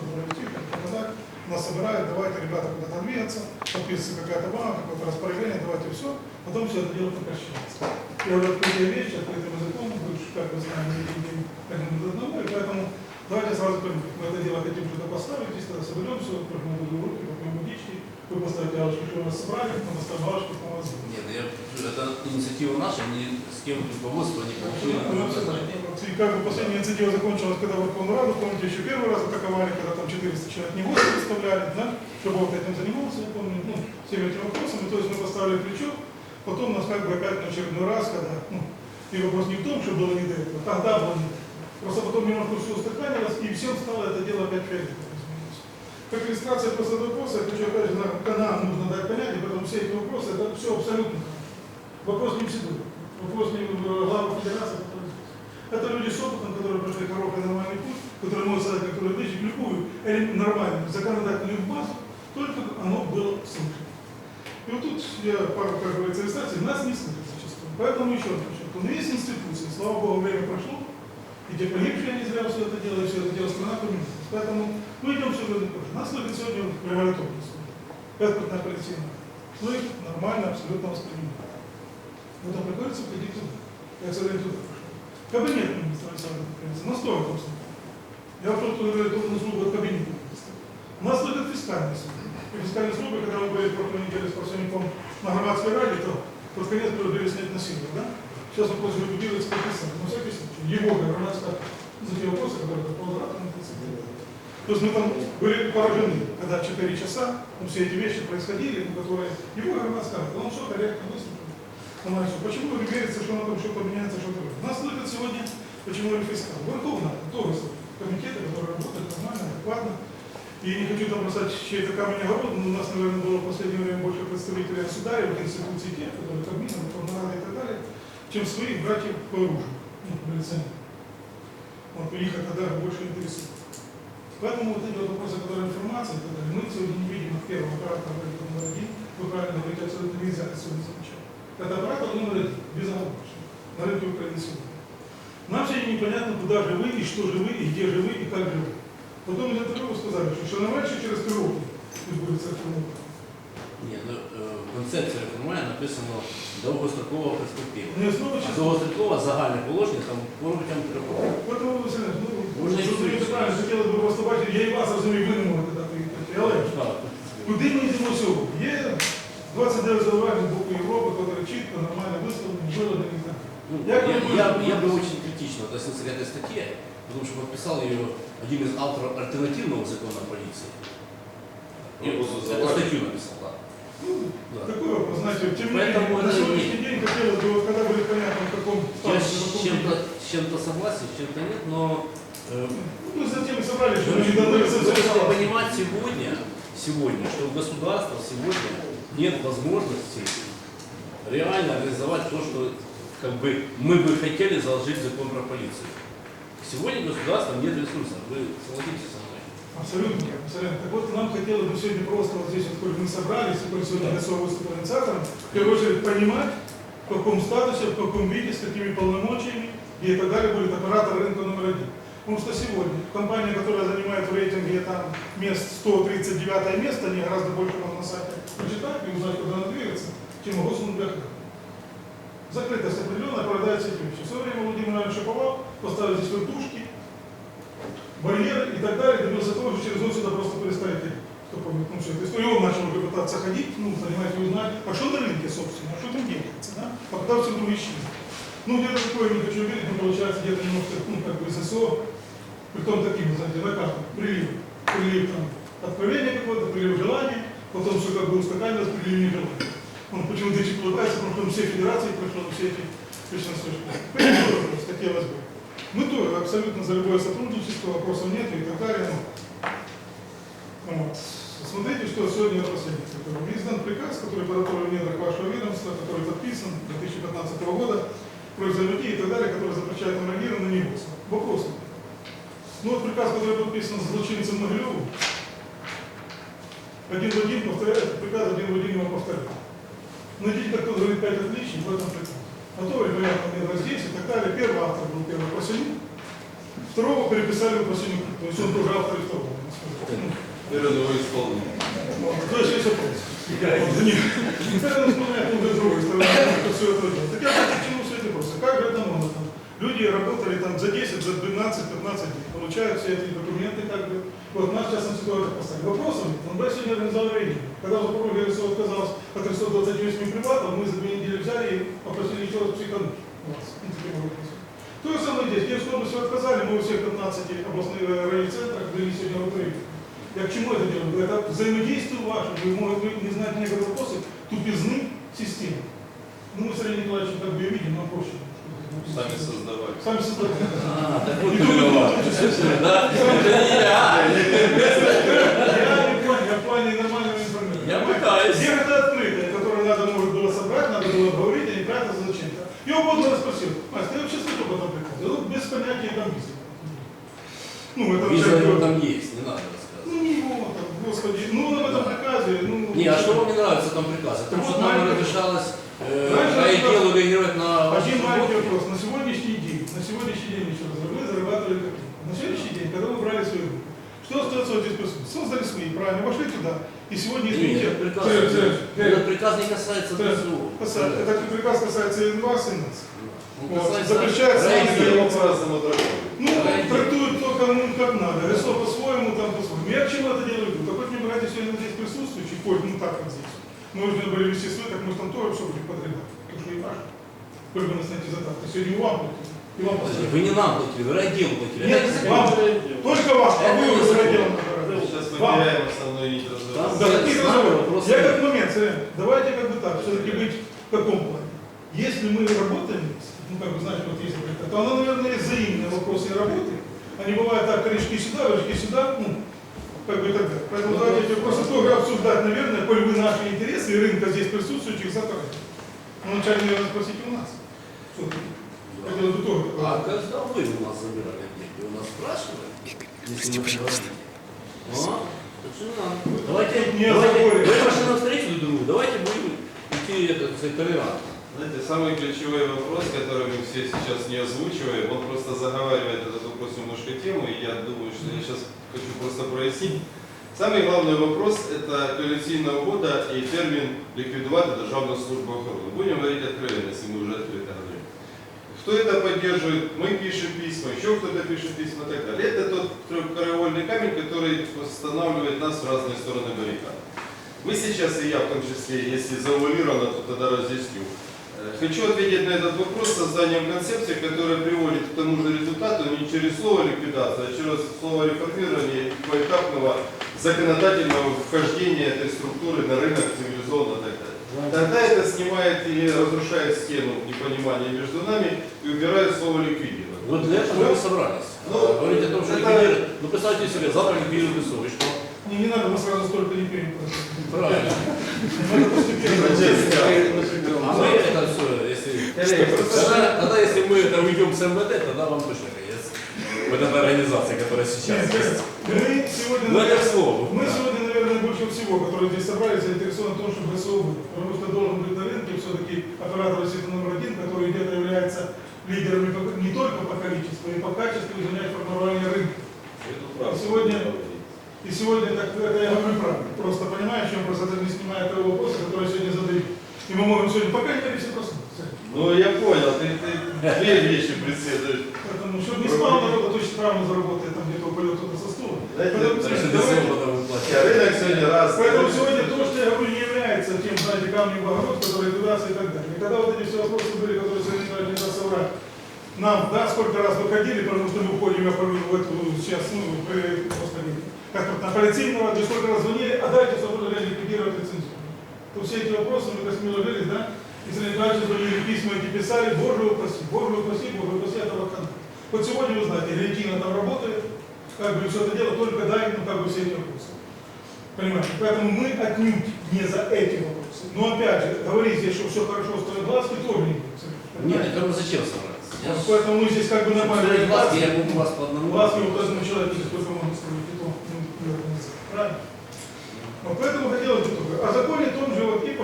что-то провести, как показать, нас собирают, давайте, ребята, куда-то двигаться, подписывается какая-то бумага, какое-то распоряжение, давайте все, потом все это дело прекращается. Я говорю, открытие вещи, открытым языком, мы как не видим один от одного, и поэтому давайте сразу мы это дело хотим что-то поставить, если тогда соберемся, возьмем друг другу руки, попьем водички, вы поставите галочку, что вы нас собрали, мы поставим галочку, что мы вас. Нет, я, это инициатива наша, ни с кем руководство не получили. И как бы последняя инициатива закончилась, когда Верховную Раду, помните, еще первый раз атаковали, когда там 400 человек не гости представляли, да, чтобы вот этим занимался, я помню, ну, всеми этими вопросами, то есть мы поставили плечо, потом нас как бы опять на очередной раз, когда, ну, и вопрос не в том, что было не до этого, тогда было не. Просто потом немножко все устаканилось, и всем стало это дело опять фиолетовым. Как иллюстрация просто вопроса, я хочу опять же, на- нам нужно дать понять, и поэтому все эти вопросы, это все абсолютно Вопрос не в вопрос не в главу федерации. Это люди с опытом, которые прошли хороший нормальный путь, которые могут создать какую-то вещь, любую эле- нормальную законодательную базу, только оно было слышно. И вот тут я пару, как говорится, иллюстраций, нас не слышат зачастую. Поэтому еще раз подчеркну, но есть институции, слава богу, время прошло, и те погибшие не зря все это делали, все это дело страна поменялась. Поэтому мы идем все время позже. Нас слышит сегодня революционный суд. Экспертная полиция. Слышит, нормально, абсолютно воспринимает. Вот там приходится ходить туда. Я, к сожалению, туда Кабинет министра Александра Петровича, на сто этом случае. Я пошел туда, говорю, только на службу от кабинета министра. У нас только фискальный суд. И фискальный службы, когда мы были прошлой неделе с представником на громадской раде, то под конец говорили снять насилие, да? Сейчас он просит регулировать подписать. На всякий случай. Его громадская за те вопросы, которые по на то есть мы там были поражены, когда 4 часа ну, все эти вещи происходили, ну, которые его громадская, он все корректно выслушал. Все. Почему вы верите, что на том что-то меняется, что-то будет? Нас слышат сегодня, почему я фискал. Верховная, тоже комитеты, которые работают нормально, адекватно. И не хочу там бросать чей-то камень огород, но у нас, наверное, было в последнее время больше представителей государственных институций тех, которые Кабмина, Верховная и так далее, чем своих братьев по оружию, ну, милиционеров. Вот, их это больше интересует. Поэтому вот эти вот вопросы, которые информация, и так далее, мы сегодня не видим от первого аппарата говорит номер один, вы правильно говорите, абсолютно нельзя сегодня. Это аппарат номер один, безоговорочно, на рынке Украины сегодня. Нам сегодня непонятно, куда же вы, и что же вы, и где же вы, и как же вы. Потом из интервью вы сказали, что шановальше через три роки, пусть будет церковный Ні, ну, е, в концепції реформування написано довгострокова перспектива. Не знову А чи довгострокова загальне положення там протягом трьох років. Поэтому, Василь, ну, Можна і зрозуміти швидше. правильно, хотілося б просто бачити, я і вас розумію, ви не можете дати відповідь, але Так. Куди ми йдемо сьогодні? Є 29 зауважень з боку Європи, які чітко, нормально висловлені, виведені і так. Ну, Як я, ви я, будете я бы думати? очень критично относился к этой статье, потому что подписал ее один из авторов альтернативного закона о полиции. И Ну, вот за- эту за- статью написал, да. Ну, Да. такой вопрос, знаете, тем не менее, Поэтому на это сегодняшний день хотелось бы, вот когда будет понятно, в каком Я статусе с Верховный чем-то, Суд. с чем-то согласен, с чем-то нет, но э, Ну, мы затем и собрались, что вы мы не даны вы за должны понимать сегодня, сегодня, что у государства сегодня нет возможности реально реализовать то, что как бы мы бы хотели заложить в закон про полицию. Сегодня государства нет ресурсов. Вы согласитесь со мной? Абсолютно, абсолютно. Так вот, нам хотелось бы сегодня просто вот здесь, вот, мы собрались, коль сегодня Гасова выступил инициатором, в первую очередь понимать, в каком статусе, в каком виде, с какими полномочиями и так далее будет оператор рынка номер один. Потому что сегодня компания, которая занимает в рейтинге там мест 139 место, они гораздо больше нам на сайте прочитать и узнать, куда она двигается, чем Госмунбяка. Закрытость определенная, продается эти вещи. В свое время Владимир Иванович Шаповал поставил здесь вертушки, барьеры и так далее, добился того, что через год сюда просто перестали. Кто помнит, ну все, то есть и он начал уже пытаться ходить, ну, понимаете, узнать, а что на рынке, собственно, а что там делается, да? Попытался другие исчезнуть. Ну, где-то такое не хочу верить, но получается где-то немножко, ну, как бы ССО, при том таким, знаете, на карту, прилив, прилив там, откровение какое-то, прилив желания, потом все как бы устаканилось, нежелания. Он почему-то еще улыбается, потому что он все федерации прошел, все эти. Тоже хотелось бы. Мы тоже абсолютно за любое сотрудничество, вопросов нет и так далее. Вот. Смотрите, что сегодня последний. Издан приказ, который подготовлен в недрах вашего ведомства, который подписан 2015 года, про взаимодействие и так далее, который запрещает нам реагировать на него. Вопрос. Ну вот приказ, который подписан с злочинцем Могилевым, один в один повторяет, приказ один в один его повторяет. Найдите, как кто говорит пять отличий в этом приказе. Готовы вариант номер здесь и так далее. Первый автор был первый Василий. Второго переписали упрощенную круг. То есть он тоже автор и второго. Ну, Мирного исполнения. то есть есть вопрос. Вот, за них. Это вспоминает уже с другой стороны, как все это делать. Так я хочу к чему все это просто. Как же это можно там? Люди работали там за 10, за 12, 15 дней, получают все эти документы, как бы. Вот нас сейчас на ситуацию поставили. Вопросом, бы сегодня организовал рейдинг. Когда уже прокурор Вересов отказался от 328 прибатов, мы за две недели взяли и попросили еще раз психануть. Ну. То же самое здесь. Киевскую область вы отказали, мы у всех 15 областных э, райцентрах ввели сегодня в рейдинг. Я к чему это делаю? Это взаимодействие ваше. Вы, может быть, не знаете некоторые вопросы тупизны системы. Ну, мы с Андреем Николаевичем как бы и видим, нам проще. Сами создавали. Сами создали. А, так вот. Да? Это не я. Я не понял, я в плане нормального информирования. Я пытаюсь. Где это открытое, которое надо, может, было собрать, надо было обговорить, а не прятаться зачем-то. Я угодно спросил, Мась, ты вообще слышал об этом приказе? Без понятия там визы. Ну, это Виза там есть, не надо рассказывать. Ну, не его там, господи. Ну, об этом приказе, ну... Не, а что вам не нравится в этом приказе? Потому что Вот нам маленький- разрешалось э, Знаешь, по что- делу реагировать на ваши Один маленький субботы. вопрос. На сегодняшний день, на сегодняшний день еще раз, говорю, вы зарабатывали как На сегодняшний день, когда вы брали свою руку, что остается вот здесь присутствовать? Создали свои, правильно, вошли туда. И сегодня, Нет, извините, этот приказ, Сереж, Сереж, этот приказ не касается ДСУ. этот приказ касается и вас, и нас. Он Вот. Его по-разному трактуют. Ну, трактуют то, кому как надо. Рисо по-своему, там по-своему. Я к чему это делаю? Так хоть мне братья сегодня здесь присутствующие, хоть ну так, как здесь. Мы должны были вести свой, так мы там тоже все будем подрядать. Потому что и ваше. Только нас найти задатки. Сегодня вам платили. И вам. Вы не нам платили, вы райделу платили. Нет, вам, только вам, а Это вы не уже закон. делом Вам. теряем основную нить разговора. Да, нами разговоры? вопросы Я как момент, Сергей, давайте как бы так, все-таки быть в каком плане? Если мы работаем ну как бы знаете, вот есть это, то оно, наверное, есть взаимные вопросы и работы. Они бывают так, корешки сюда, корешки сюда, ну, как бы и так далее. Поэтому давайте эти вопросы тоже обсуждать, наверное, коль вы наши интересы и рынка здесь присутствующих затронуть. Ну, вначале, наверное, спросите у нас. Хотелось бы тоже такое. А когда вы у нас забирали деньги? У нас спрашивали? Если мы говорили. А? Давайте, Не давайте, заборы. вы пошли навстречу друг другу, давайте будем идти это, так сказать, толерантно. Знаете, самый ключевой вопрос, который мы все сейчас не озвучиваем, он просто заговаривает этот вопрос немножко тему, и я думаю, что я сейчас хочу просто прояснить. Самый главный вопрос – это коаліційна угода и термин ликвидувати Державну службу охорони. Будем говорить откровенно, если мы уже открыто говорим. Кто это поддерживает? Мы пишем письма, еще кто-то пишет письма и так далее. Это тот трехкораольный камень, который останавливает нас в разные стороны баррикад. Мы сейчас, и я в том числе, если заувалировано, то тогда разъясню. Э, Хочу ответить на этот вопрос созданием концепции, которая приводит к тому же результату не через слово ликвидация, а через слово реформирование и поэтапного законодательного вхождения этой структуры на рынок цивилизованно и так далее. Тогда это снимает или разрушает стену непонимания между нами и убирает слово ликвидировать. Вот для этого мы и собрались. Ну, Говорить о том, что это- ликвидируют. Ну, представьте себе, завтра ликвидируют ВСУ, и что? Не, не надо, мы сразу столько не примем. Правильно. А мы это все, если... Тогда, тогда, если мы это уйдем с МВД, тогда вам точно конец. Вот эта организация, которая сейчас есть. Мы сегодня, Ну, это к слову. мы сегодня, наверное, больше всего, которые здесь собрались, заинтересованы в том, чтобы ВСО было. Потому что должен быть на рынке все-таки оператор сети номер один, который где-то является лидерами по- не только по количеству, и по качеству и занять формирование рынка. Сегодня- И сегодня так, это я говорю правда. Просто понимаешь, чем просто это не снимает того вопроса, который сегодня задают. И мы можем сегодня, по крайней мере, все проснуться. Ну, я понял, ты, ты две вещи преследуешь. Поэтому, чтобы не спал народ, а то очень правильно заработает, там где-то упадет кто-то со стула. Поэтому, давайте- ДСО потом выплачивать. Рынок сегодня раз. Поэтому сегодня то, что я говорю, не является тем, знаете, камнем огород, который ликвидация и так далее. И когда вот эти все вопросы были, которые Николаевич не соврать, нам, да, сколько раз выходили, потому что мы уходим я помню, в эту сейчас, ну, при, господи, как вот на полицейного, где сколько раз звонили, а дайте свободу ликвидировать лицензию. То все эти вопросы мы как ложились, да, и Николаевич звонили, письма эти писали, Боже упаси, Боже упаси, Боже упаси, это вакант. Вот сегодня вы знаете, Аргентина там работает, как бы все это дело, только дай, ну, как бы все эти вопросы. Понимаете? Поэтому мы отнюдь не за эти вопросы. Но опять же, говорить здесь, что все хорошо стоит глазки, тоже не будем. Нет, это мы зачем собраться? Я Поэтому мы здесь как бы нормально. Глазки, я могу вас по одному. Глазки у каждого человека есть сколько можно строить, и то, ну. Правильно? Вот поэтому хотелось бы только. О законе том же вот и.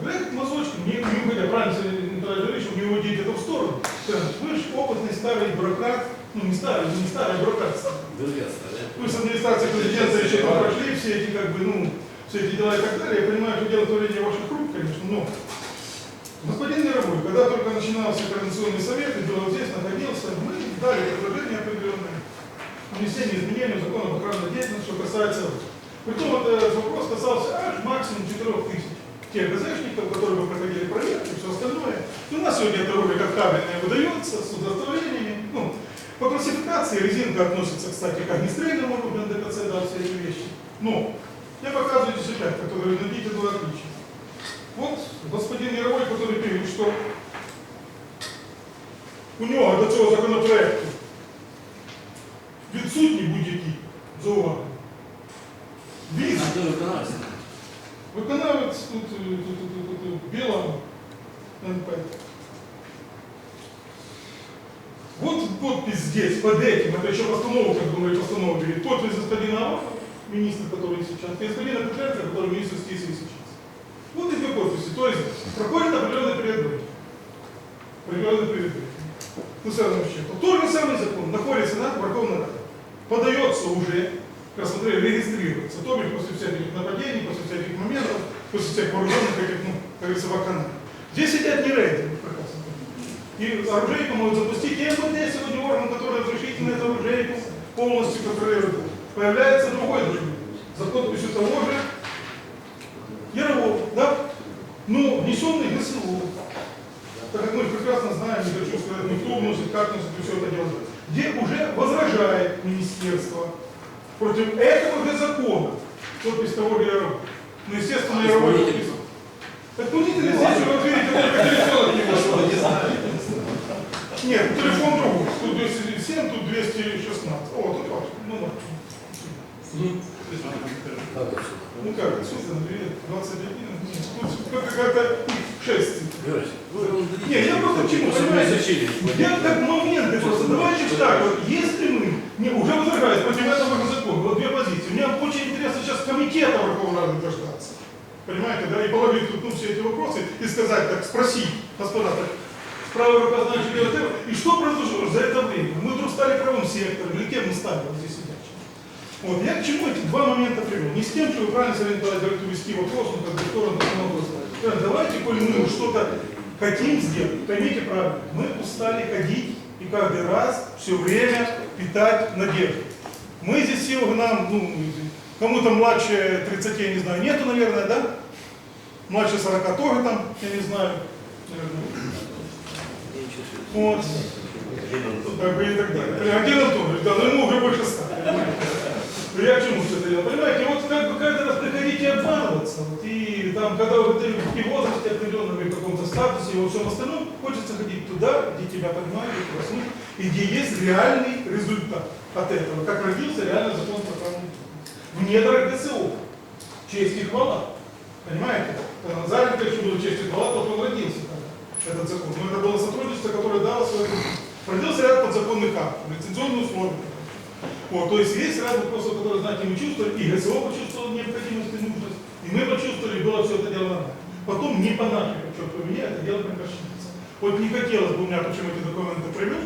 Тогда как мазочком, не, не уходя, правильно говорит, чтобы не уводить это в сторону. Вы же опытный старый бюрократ, Ну, не старая, не. Делегация, да? Мы с администрацией президента еще там прошли все эти, как бы, ну, все эти дела и так далее. Я понимаю, что дело творение ваших рук, конечно, но господин Мировой, когда только начинался координационный совет, и вот здесь, находился, мы дали предложение определенное внесение изменений в закон об охранной деятельности, что касается Притом этот вопрос касался аж максимум 4 тысяч тех ГЗшников, которые бы проходили проверки и все остальное. И у нас сегодня это вроде как кабельное выдается с. Ну, классификации резинка относится, кстати, к огнестрельному оружию НДКЦ, да, все эти вещи. Но я показываю здесь опять, который найдите два отличия. Вот господин Мировой, который пишет, что у нього до цього законопроекту відсутні будь-які зауваження. Він А кто виконався? Виконавець тут, е, тут, тут, тут, тут, тут біла НП. Вот подпись здесь, под этим, это еще постанова, как думали, постанова берет. Подпись господина Авакова, министра, который сейчас, и господина Петренко, который министр юстиции сейчас. Вот эти подписи. То есть проходит определенный период. Определенный период. Ну, все равно вообще. Тот же самый закон находится на Верховной Раде. Подается уже, как смотрели, регистрируется. То бишь после всяких нападений, после всяких моментов, после всяких вооруженных, этих, ну, как говорится, вакансий. Здесь сидят не рейдеры. И оружейку могут запустить. И МВД сегодня орган, который разрешительно эту оружейку полностью контролирует. Появляется другой документ. За подписью того же Ярового, да? Ну, внесенный ГСУ. Так как мы прекрасно знаем, не хочу сказать, ну, кто вносит, как вносит, и все это дело. Где уже возражает министерство против этого же закона. Подпись того же Ярова. Ну, естественно, Яровой Исполнитель. подписал. Исполнитель здесь, вы видите, только телефон не может. Нет, телефон другой. Тут 207, тут 216. О, тут ваш. Ну. Ну как, отсюда, например, 21, нет, тут как- как-то 6. Георгий, вы он Не, я просто к чему, понимаете? Я как моменты просто, давайте так, вот, если мы не, уже возражаясь против этого закона, вот две позиции, мне очень интересно сейчас комитета Верховной Рады дождаться. Понимаете, да, и положить тут ну, все эти вопросы и сказать, так, спросить, господа, так, правая рука что делать это, и что произошло за это время? Мы вдруг стали правым сектором, или кем мы стали вот здесь сидящим? Вот, я к чему эти два момента привел? Не с тем, что вы правильно сориентовали, говорите, вести вопрос, ну, как бы, сторону вопроса. Правильно, Давайте, коль мы что-то хотим сделать, поймите правильно, мы устали ходить и каждый раз все время питать надежду. Мы здесь все нам, ну, кому-то младше 30, я не знаю, нету, наверное, да? Младше 40 тоже там, я не знаю, наверное. Вот. Как бы и так далее. А где Антонович? Да, но ему уже больше ста. понимаете? Ну, Я к чему все это дело? Понимаете, вот как бы каждый раз приходите обманываться. Вот, и там, когда вы в возрасте определенном, и в каком-то статусе, и во всем остальном, хочется ходить туда, где тебя понимают, и где есть реальный результат от этого. Как родился реально закон. В недрах ГСО. Честь и хвала. Понимаете? Назаренко еще был честь и хвала, то он родился тогда, этот закон. Но это было сотрудничество, которое дало свое... Родился ряд подзаконных актов, лицензионные условия. Вот, то есть есть ряд вопросов, которые, знаете, мы чувствовали, и ГСО почувствовал необходимость и нужность, и мы почувствовали, было все это дело нормально. Потом не по нашей, черт побери, это дело прекращается. Вот не хотелось бы у меня, почему эти документы привел,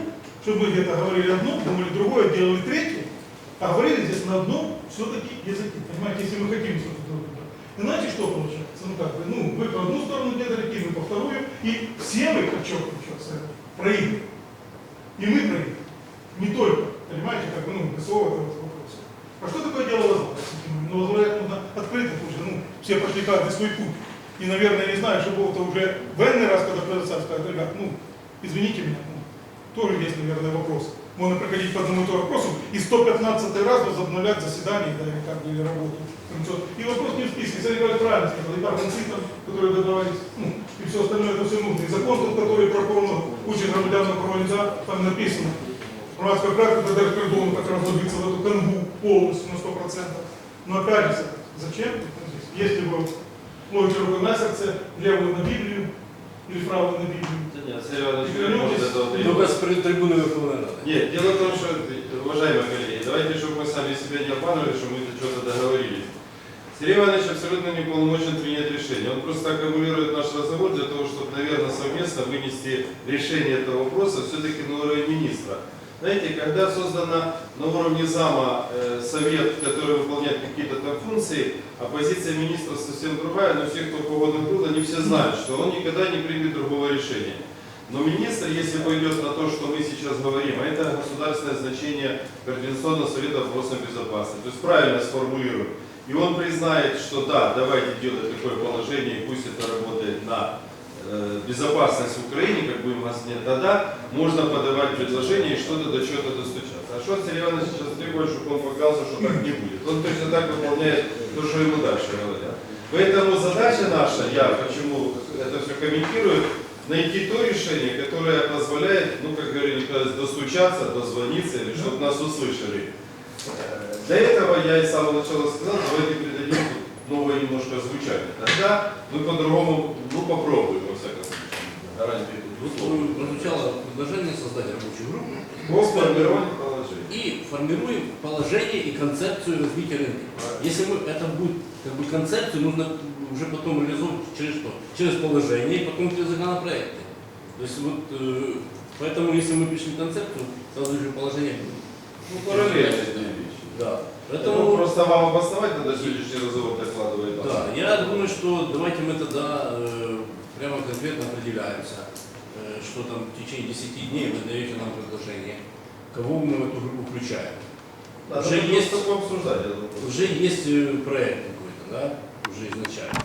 чтобы мы где-то говорили одно, думали другое, делали третье, а говорили здесь на одном все-таки языке. Понимаете, если мы хотим что-то другое. Иначе что получается? Ну как бы, ну, вы по одну сторону делали, мы по вторую, и все мы, подчеркиваю сейчас, проигрываем. И мы проигрываем. Не только, понимаете, как бы, ну, ГСО это вот вопрос. А что такое дело возглавить? Ну, возглавлять нужно открыто уже, ну, все пошли каждый свой путь. И, наверное, не знаю, что было-то уже в энный раз, когда предоставили, сказать, ребят, ну, извините меня, ну, тоже есть, наверное, вопрос. Можно приходить по одному и тому вопросу и 115 раз возобновлять заседание, да, или как или работу. И вопрос не в списке, Сергей Николаевич правильно сказал, и парламентам, которые договорились, ну, и все остальное, это все нужно. И закон тот, который про учит громадян на там написано, Громадская практика даже кордону как раз вложиться в эту канву полностью на 100%. Но опять же, зачем? Если бы ложите руку на сердце, левую на Библию или правую на Библию. Да нет, Серега, не может этого Только требовать. с Верховной Рады. Нет, дело в том, что, уважаемые коллеги, давайте, чтобы мы сами себя не обманывали, что мы тут что-то договорились. Сергей Иванович абсолютно не полномочен принять решение. Он просто аккумулирует наш разговор для того, чтобы, наверное, совместно вынести решение этого вопроса все-таки на уровень министра. Знаете, когда создана на уровне зама э, совет, который выполняет функции, а позиция министра совсем другая, но все, кто погодных был, они все знают, что он никогда не примет другого решения. Но министр, если пойдет на то, что мы сейчас говорим, а это государственное значение Координационного совета по вопросам безопасности, то есть правильно сформулирует, и он признает, что да, давайте делать такое положение, и пусть это работает на э, безопасность в Украине, как будем вас нет, тогда можно подавать предложение и что-то до чего-то достучаться. А что Сергей Иванович сейчас требует, чтобы он показал, что так не будет? Он точно так выполняет то, что ему дальше говорят. Поэтому задача наша, я почему это все комментирую, найти то решение, которое позволяет, ну, как говорили, достучаться, дозвониться, или чтобы нас услышали. Для этого я и с самого начала сказал, давайте придадим новое немножко звучание. Тогда мы по-другому, ну, попробуем, во всяком случае. Вот тут э, прозвучало предложение создать рабочую группу По формированию. И формируем положение и концепцию развития рынка. Если мы это будет как бы концепцию, нужно уже потом реализовывать через что? Через положение и потом через законопроекты. То есть вот э, поэтому если мы пишем концепцию, сразу же положение будет. Ну, вещи. Да. Поэтому Поэтому просто вам обосновать надо сегодняшний разговор докладывает. да, я думаю, что давайте мы тогда э, прямо конкретно определяемся, э, что там в течение 10 дней вы даете нам предложение, кого мы в эту группу включаем. Да, Уже есть-. Уже есть э, проект какой-то, да, уже изначально.